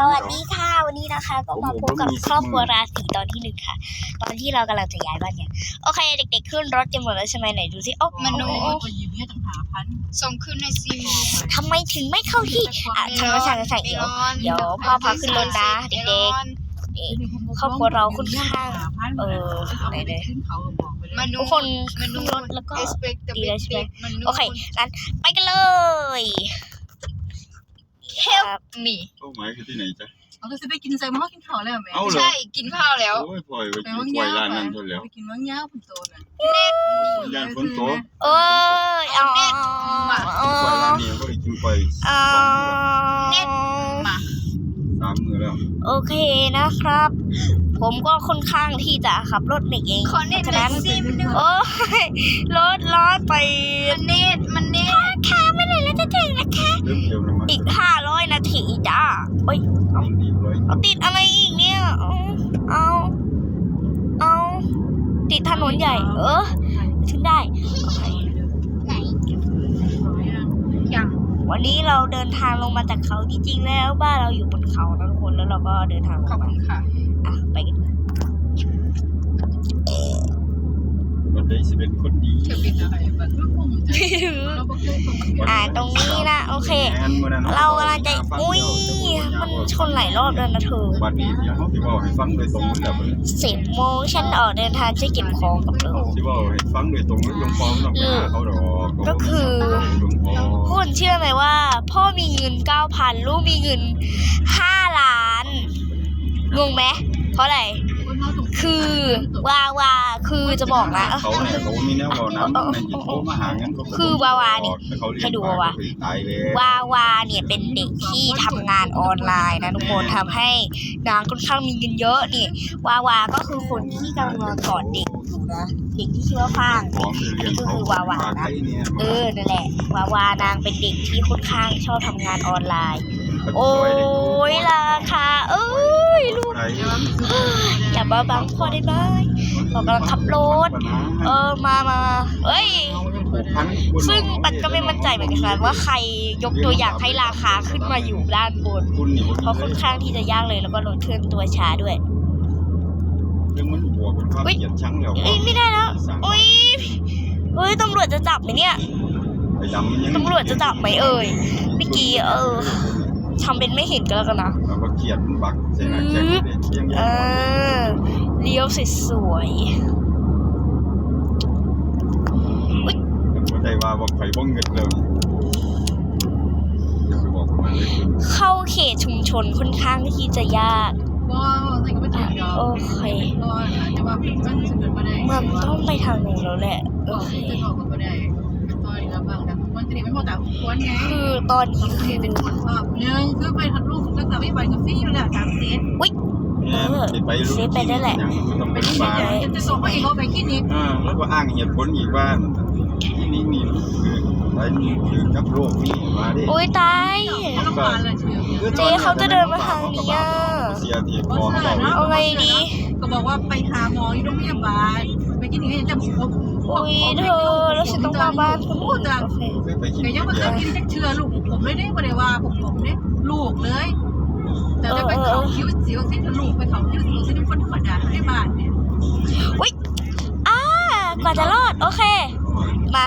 สวัสดีค่ะวันนี้นะคะ ก็มาพบกับครอบครัวราศีตอนที่หนึ่งค่ะ ตอนที่เรากำลังจะย้ายบ้านเนี่ยโอเคเด็กๆขึ้นรถกันหมดแล้วใช่ไหมไหนดูสิโอ้มโนโอ้ไปยืมเนี่ยต่างหาพันส่งคืนในซีวีทำไมถึงไม่เข้าที่อะทางภาษาใส่เดี๋ยวเดี๋ยวพ่อพาขึ้นรถนะเด็กครอบครัวเราค่อนข้างเออไหนเลยขึ้นเขาก็บอกไปเลยมโนทุกคนมโนขึ้นรถแล้วก็ expect the ดีแล้วใช่ไหม big big มโนโอเคงั้นไปกันเลย help me เป้าหมายคือที่ไหนจ๊ะ เราก็จะไปกินใส่หม้อกินข้าวแล้วแม่เอาเหรอ ใช่กินข้าวแล้ว โอ้ยปล่อยไปไปกินว่างปล่อยยาวร้านไปนั้นจนแล้วไปกินว่างยาวคุณโตน่ะย่านฝนตกเอ้ยเอาเอาปล่อยเอาร้านนี้ก็ได้กินปล่อยเอาเน็ตมาสามมือแล้ว โอเคนะครับ ผมก็ค่อนข้างที่จะขับรถเองขอเน็ตฉะหน่อนั้ยนสิมโนโอ้ยรถร้อนไปมันเน็ตมันเน็ตค่ะไม่ไหนแล้วจะถึงนะคะเริ่มเกี่ยวน้ำมันอีกห้าร้อยนาทีจ้าเอ้ยยิ่งดีร้อยเอาติดอะไรอีกเนี่ยเอาเอาเอาติดถนนใหญ่ เออถึงได้โอเค ไหนยัง วันนี้เราเดินทางลงมาจากเขาจริงๆแล้วบ้านเราอยู่บนเขานะทุกคนแล้วเราก็เดินทางลขอบงมาคุณค่ะ อะไปกัน วันใดสิเป็นคนดีเธอเป็นอะไรบ้างเราบ่เคยส่งอ่าตรงนี้นะโอเค เรากำลังจะอุ้ยมันชนหลายรอบแล้วนะเธอวันนี้เดี๋ยวเขาสิบอกให้ฟังโดยตรงเลยแบบสิบโมงฉันออกเดินทางจะเก็บของกับเธอสิบอกให้ฟังโดยตรงเลยหลวงพ่อไม่ต้องไปหาเขาดอกก็คือหลวงพ่อคุณเชื่อไหมว่า พ่อมีเงินเก้าพันลูกมีเงินห้าล้านงงไหมเพราะอะไร คือวาวาคือจะบอกนะ เขาเนี่ยเขามีแนวบอกน้ำในจิตโทรมาหางั้นเขาก็คือวาวานี่แต่เขาเรียนให้ดูวาวาตายเลย วาวาเนี่ยเป็นเด็กที่ทำงานออนไลน์นะทุกคนทำให้นางค่อนข้างมีเงินเยอะนี่วาวาก็คือคนที่กำลังกอดเด็กอยู่นะเด็กที่ชื่อว่าฟาง ของเรียนเขาคือวาวานะใครเนี่ยเออนั่นแหละวาวานางเป็นเด็กที่ค่อนข้างชอบทำงานออนไลน์ โอ้ยราคาเอ้ยลูกใครอย่ามาบังพ่อได้ไหมเรากำลังขับรถ เออมามาเอ้ย ซึ่งปัดก็ไม่มั่นใจเหมือนกันว่าใครยกตัวอย่างให้ราคาขึ้นมาอยู่ด้านบนคุณนี่เพราะค่อนข้างที่จะยากเลยแล้วก็รถเคลื่อนตัวช้าด้วยเรื่องมันบวกเป็นความเกลียดชังแล้วเอ้ยไม่ได้แล้วอุ้ยเฮ้ยตำรวจจะจับไหมเนี่ยไอ้ดำมันยังตำรวจจะจับไหมเอ่ยเมื่อกี้เออ ทำเป็นไม่เห็นก็แล้วกันนะเราก็เกลียดมันบักใส่หน้าแจ็คเลยเที่ยงเออเลี้ยวสวยเข้าใจว่าว่าไข่บ้งเงินเลยอย่าไปบอกมันเลยๆเข้าเขตชุมชนค่อนข้างที่จะยากว้าวใส่ก็ไม่ถึงยอโอเคก็อาจจะว่ามันจะเกิดมาได้มันต้องไปทางนู้นแล้วแหละโอบอกเค แต่คนจะหนีไม่พอแต่ควรไงคือตอนนี้คือคือเป็นคนชอบหนึ่งคือไปทัดลูกตั้งแต่ไม่ไปกับฟี่อยู่แล้วสามเซตไปรู้ต้องไปไปที่ที่บ้าไหนนจะส่งไปอีกเขาไปที่นี้อ่าแล้วก็อ้างเหตุผลอีกว่าที่นี่นี่คือไปคือกับโรคนี่มาดิอุ้ยตายเขาต้องการเลยเชียวเจ๊เขาจะเดินมาทางนี้อะเสียทีพอเขาเอาไงดีก็บอกว่าไปหาหมอที่โรงพยาบาลไปที่นี่จะพบอุ้ยเธอแล้วฉันต้องมาบ้านคุณพูดจังโอเค ไปกินแต่ยังไม่เคยกินเชื่อลูกผมเลยได้บ่ได้ว่าผมผมเนี่ยลูกเลย แต่ได้ไปเขาคิ้วสิวที่ลูกไปเขาคิ้วสิวที่คนธรรมดาในบ้านเนี่ยอ่ากว่าจะรอด โอเค มา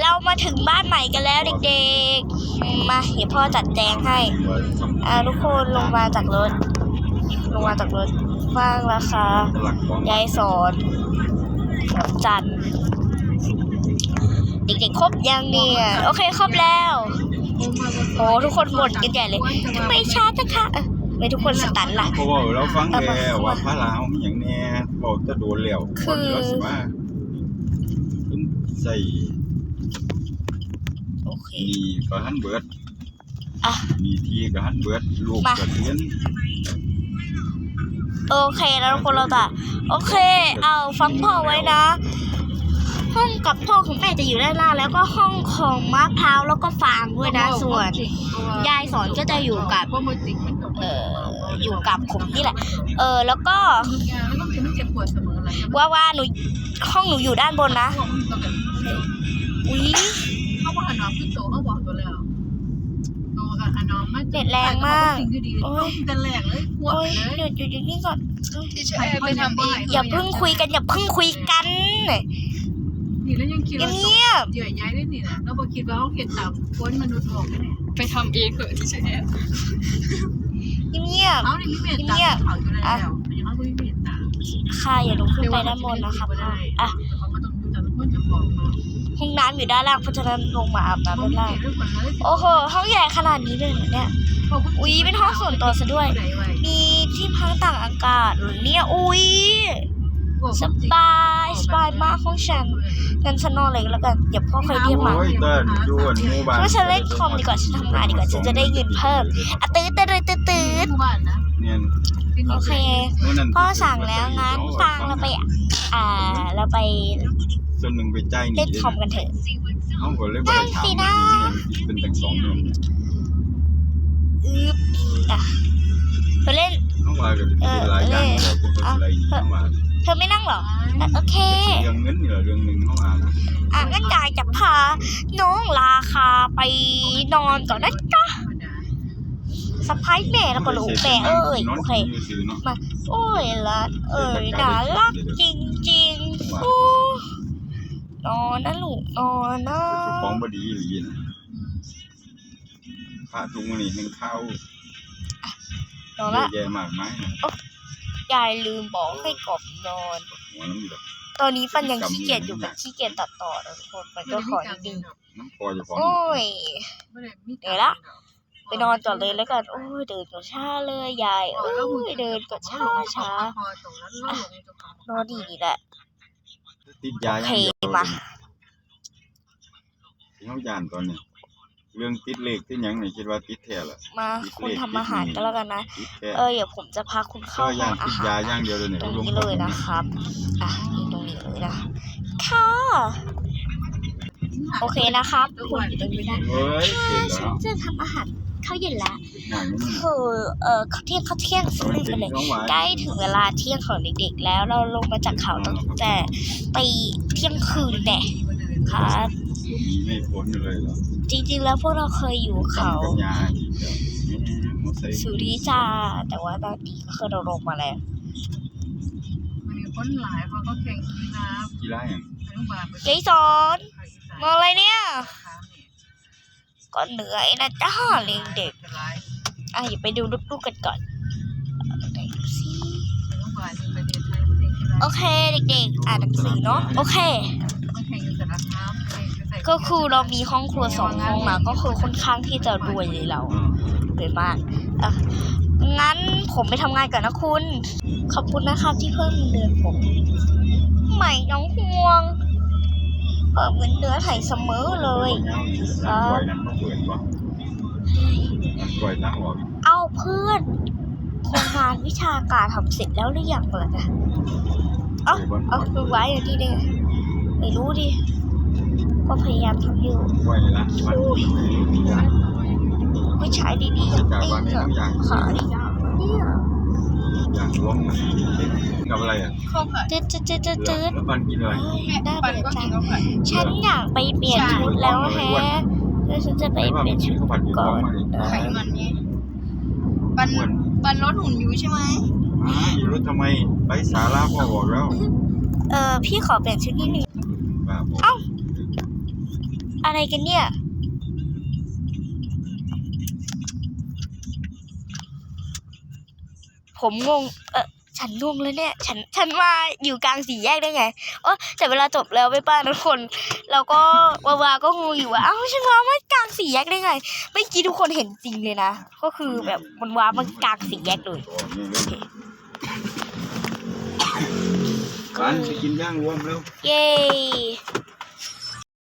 เรามาถึงบ้านใหม่กันแล้วเด็กๆ มาเดี๋ยวพ่อจัดแจงให้อ่าทุกคนลงมาจากรถ ลงมาจากรถว่างราคาหลักของยายสอนจันทร์ เด็กๆครบยังเนี่ยโอเคครบแล้วโอ้ทุกคนบ่นกันใหญ่เลยทำไมช้าจังคะเอ้ยไม่ทุกคนสตันล่ะเพราะว่าเราฟังแล้วว่าพระลาวมีอย่างแน่บอกจะโดนแล้วว่าใส่โอเคมีก็หันเบิดอะมีทีก็หันเบิดลูกก็เรียนโอเคแล้วทุกคนเราจะโอเค เอาฟังพ่อไว้นะ ห้องกับพ่อของแม่จะอยู่ด้านล่างแล้วก็ห้องของมะพร้าวแล้วก็ฟางด้วยนะส่วน ยายสอนก็จะอยู่กับว่ามือจริงมันกับเอ่ออยู่กับผมนี่แหละ เออแล้วก็ยาไม่ต้องเป็นมันเจ็บปวดเสมออะไรว่าว่าหนูห้องหนูอยู่ด้านบนนะอุ้ยเขาบอกหันหน้าขึ้นโตเขาบอกตัวแล้วตัวหันนอนมาเด็ดแรงมากสิ่งที่ดีโอ้ยต้องแต่แรกเลยขวบโอ้ยเลยหยุดหยุดหยุดนี่ก่อนที่ช่วยไปทำเองอย่าเพิ่งคุยกันอย่าเพิ่งคุยกัน นี่แล้วยังคิดว่าเงียบ เหยื่อใหญ่ได้นี่นะเราบอกคิดว่าเขาเห็นตามคนมนุษย์บอกเนี่ยไปทำเองเถอะที่ช่วยเงียบ เขานี่มีเมตตาเขาอยู่แล้วอย่างนั้นก็มีเมตตาๆค่ะอย่าลุกขึ้นไปด้านบนนะครับพ่ออะเขาก็ต้องดูแต่ละคนจะบอกเนาะห้องน้ำอยู่ด้านล่างเพราะฉะนั้นลงมาอาบน้ำด้านล่างโอ้โห ห้องใหญ่ขนาดนี้เลยเหรอเนี่ย อุ๊ยเป็นห้องส่วนตัวซะด้วย มีที่พักต่างอากาศเหรอเนี่ย อุ้ยสบายส บายมากห้องฉันงั้นฉันนอนเลยแล้วกันเดี๋ยวพ่อเคยเรียกมา โอ้ยเติ้ลยวนหมู่บ้านช่วยฉันเล่นคอมดีกว่าฉันทำงานดีกว่าฉันจะได้เงินเพิ่มอะตื้อตื้อตื้อตื้อตื้อบ้านนะเนี่ยโอเคมื้นั้นพ่อสั่งแล้วงั้นฟังเราไป อ่าเราไปส่วนหนึ่งไปจ่ายหเล่นคอมกันเถอะเขาก็เลยบ่ได้ถามได้สินะ เป็นตั้งสองเดือนอึ๊บอะไปเล่นเขาว่าก็เป็นหลายอย่างบอกเป็นอะไรเขาว่า เธอไม่นั่งเหรออะโอเค เรื่องเงินนี่แหละเรื่องหนึ่งเขาว่านะอะงั้นยายจะพาน้องราคาไปนอนก่อนนะจ๊ะสะพายแม่แล้วก็ลูกแม่เอ้ยนอนโอเคอยู่ซื่อเนาะโอ้ยละเอ้ยน่ารักจริงๆโอ้นอนนะลูกนอนนะเจ้าของบ่ดีหรือนะพระทุงนี่แห่งข้าวนอนเยละอะแยะมากมายนะ ยายลืมบอกให้กบนอนหัวน้ำอยู่ดอกตอนนี้ปันยังขี้เกียจอยู่แบบขี้เกียจตัดต่อนะทุกคนมันก็ขอนิดนึงน้ำพอเจะของโอ้ยไปนอนก่อนเลยแล้วกัน โอ้ยเดินก็ช้าเลยยายโอ้ยเดินก็ช้าช้านอนดีนี่แหละติดยาอย่างเดียวโอเคมาที่เขายานตอนนี้ เรื่องติดเลขที่ยังนี่คิดว่าติดแท้ละมาคุณทำอาหารก็แล้วกันนะ ติดแท้เออเดี๋ยวผมจะพาคุณเข้าก็ห้ย่าองงอาติดหายารอย่างเดียวเลยเนี่ยตรงลงนี้คเลยนะครับ อะนี่ตรงนี้เลยนะค่ะโอเคนะครับคุณอยู่ตรงนี้นะเฮ้ยเก่งฉัแล้นวจะทำอาหารข้าวเย็นละอย่างนี้คือเอ่อข้าวเที่ยงข้าวเที่ยงสักนิดกันเลยใกล้ถึงเวลาเที่ยงของเด็กๆแล้วเราลงมาจากเขาตั้งแต่ตีเที่ยงคืนแน่ ค่ะมีไม่พ้นเลยเหรอจริง ๆ แล้วพวกเราเคยอยู่เขาทำกับยาอีกแล้วมอไซค์สุริจาแต่ว่าตอนนี้ก็คือเราลงมาแล้ว มันมีคนหลายเพราะเขาแข่งกีฬากีฬาอย่างอนุบาลเจ๊สอนมาอะไรเนี่ย ก็เหนื่อยนะจ้าเลี้ยงเด็ก อะอย่าไปดูลูกๆกันก่อนไหนดูสิโอเคเด็กๆ อ่านหนังสือเนาะ โอเค ก็คือเรามีห้องครัวสองห้องนะก็คือค่อนข้างที่จะรวยเลยเราอืมรวยมากอะงั้นผมไปทำงานก่อนนะคุณ ขอบคุณนะครับที่เพิ่มเงินเดือนผม ใหม่น้องห่วงเพิ่มเงินเดือนให้เสมอเลยน้ำกล้วยนั่นก็เปิดก่อนน้ำกล้วยตั้งออกเอาเพื่อนโครงงานวิชาการทำเสร็จแล้วหรือยังล่ะนะเอ้าเอาไปไว้อย่างนี้ได้ไงไม่รู้ดิ ก็พยายามทำอยู่กล้วยละมันอย่างผู้ชายดีๆอย่างจากนี้ว่าไม่เหรอต้องอย่างขายอย่างเนี่ยอย่างรวมมันกับอะไรอะข้าวผัดจืดจืดจืดจืดจืดแล้วมันกินอะไรเฮ้ยแม่น่าปันเบื่อก็จักินงข้าวผัดฉันอยากไปเปลี่ยนชุดแล้วแฮะแล้วฉันจะไปไม่ว่าเปลี่มัยนนกินชุดข้าวผัดอยู่ก่ท้อองนมาดินะไขมันไงปันปันรถหุ่นอยู่ใช่ไหมอ่าอยู่รถทำไมไปสาราพ่อบอกแล้ว เออพี่ขอเปลี่ยนชุดนิดนึงบ้าบอกเอ้า อะไรกันเนี่ย ผมงง เออฉันงงแล้วเนี่ย ฉัน ฉันมาอยู่กลางสี่แยกได้ไงเออแต่เวลาจบแล้วไปป้าทุกคนเราก็วาวาก็งงอยู่ว่า เอ้า ฉันว้ามากลางสี่แยกได้ไง ไม่อกี้ทุกคนเห็นจริงเลยนะ ก็คือแบบมันว้ามากลางสี่แยกเลยบอกนี่เลยกันไปกินย่างรวมแล้ว เย้